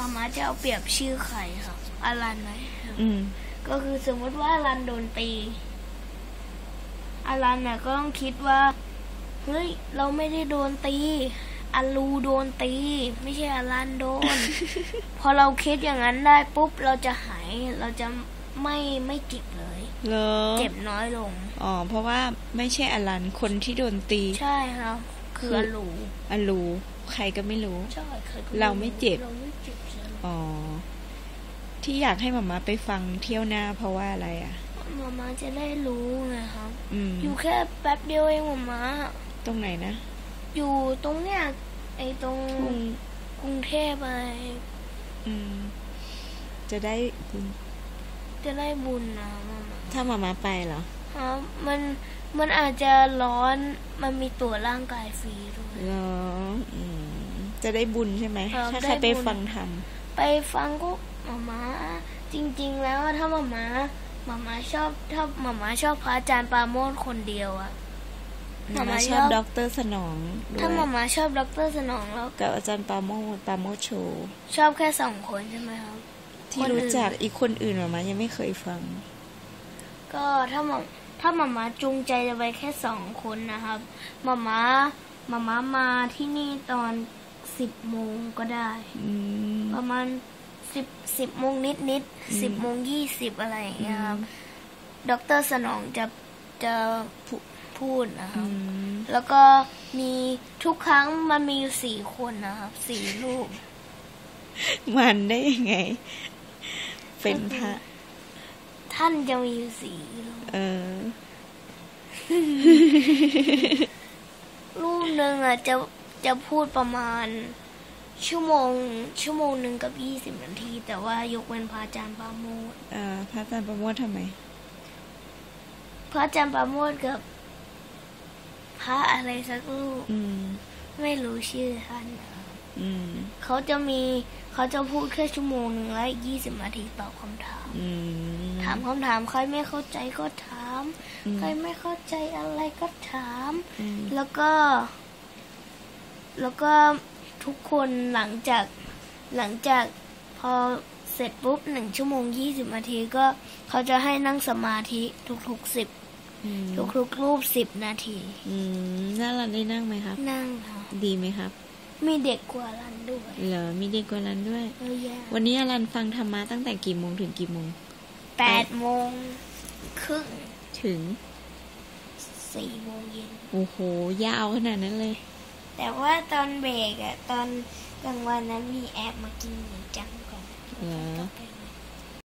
มามาจะเอาเปรียบชื่อใครครับอลันไหมครับอืม ก็คือสมมติว่าอลันโดนตีอลันน่ะก็ต้องคิดว่าเฮ้ยเราไม่ได้โดนตีอลูโดนตี ไม่ใช่อลันโดน พอเราคิดอย่างนั้นได้ปุ๊บเราจะหายเราจะไม่ไม่เจ็บเลย เหรอเจ็บน้อยลง อ๋อ เพราะว่าไม่ใช่อลันคนที่โดนตี ใช่ครับ คืออลูอลูใครก็ไม่รู้ใช่ใคก็เราไม่เจ็บเราไม่เจ็บใช่ไหมอ๋อ ที่อยากให้หมามาไปฟังเที่ยวหน้าเพราะว่าอะไรอะมามาจะได้รู้ไงครับอืมอยู่แค่แป๊บเดียวเองมามาตรงไหนนะ อยู่ตรงเนี้ยไอตรงทุ่งกรุงเทพอะไรอืมจะได้บุญจะได้บุญนะมามาถ้าหมามาไปเหรอครับมัน มันอาจจะร้อนมันมีตัวจร่างกายฟรีด้วยเหรออืมจะได้บุญใช่ไหมครับถ้าได้ใครไปบุญ ฟังธรรมไปฟังก็มามาจริง ๆ แล้วถ้ามามามามาชอบถ้ามามาชอบพระอาจารย์ปราโมทคนเดียวอะ หมามาหมามาชอบชอบ ด็อกเตอร์สนองด้วถ้ายมามาชอบดรสนองแล้ว กับอาจารย์ปราโมทปราโมทโชว์ชอบแค่สองคนใช่ไหมครับ ที่คนอื่น รู้จักอีกคนอื่นหมามายังไม่เคยฟัง ก็ถ้ามา ถ้ามามาจูงใจจะไปแค่สองคนนะครับมามามามามาที่นี่ตอนสิบโมงก็ได้อืมประมาณสิบสิบโมงนิดนิดอืมสิบโมงยี่สิบอะไรอย่างเงี้ยครับดอกเตอรสนองจะจะพูพูดนะคอืรับมแล้วก็มีทุกครั้งมันมีอยู่สี่คนนะครับสี่ลูก มันได้ยังไง เป็นพระ ท่านจะมีอยู่สี่ลูกเออลูกหนึ่งอะจะจะพูดประมาณ ชั่วโมง ชั่วโมงหนึ่งกับยี่สิบนาที แต่ว่ายกเว้นพระอาจารย์ปราโมทเอ่อพระอาจารย์ประโมททำไม พระอาจารย์ปราโมทกับ พระอะไรสักลูกอืมไม่รู้ชื่อท่านนะครับอืม เขาจะมีเขาจะพูดแค่ชั่วโมงหนึ่งและยี่สิบนาทีตอบคำถามอืมถามคำถามใครไม่เข้าใจก็ถามอืมใครไม่เข้าใจอะไรก็ถามอืมแล้วก็ แล้วก็ทุกคนหลังจากหลังจากพอเสร็จปุ๊บหนึ่งชั่วโมงยี่สิบนาทีก็เขาจะให้นั่งสมาธิทุกๆสิบอืมทุกๆรูปสิบนาทีอืมน่ารันได้นั่งไหมครับ นั่งค่ะ ดีไหมครับ มีเด็กกว่ารันด้วย เหรอ มีเด็กกว่านั้นด้วยเยอะแยะวันนี้อลันฟังธรรมะตั้งแต่กี่โมงถึงกี่โมง แปดโมงครึ่งถึงสี่โมงเย็น โอ้โห ยาวขนาดนั้นเลย แต่ว่าตอนเบรกอะตอนกลางวันนั้นมีแอบมากินหมูจัง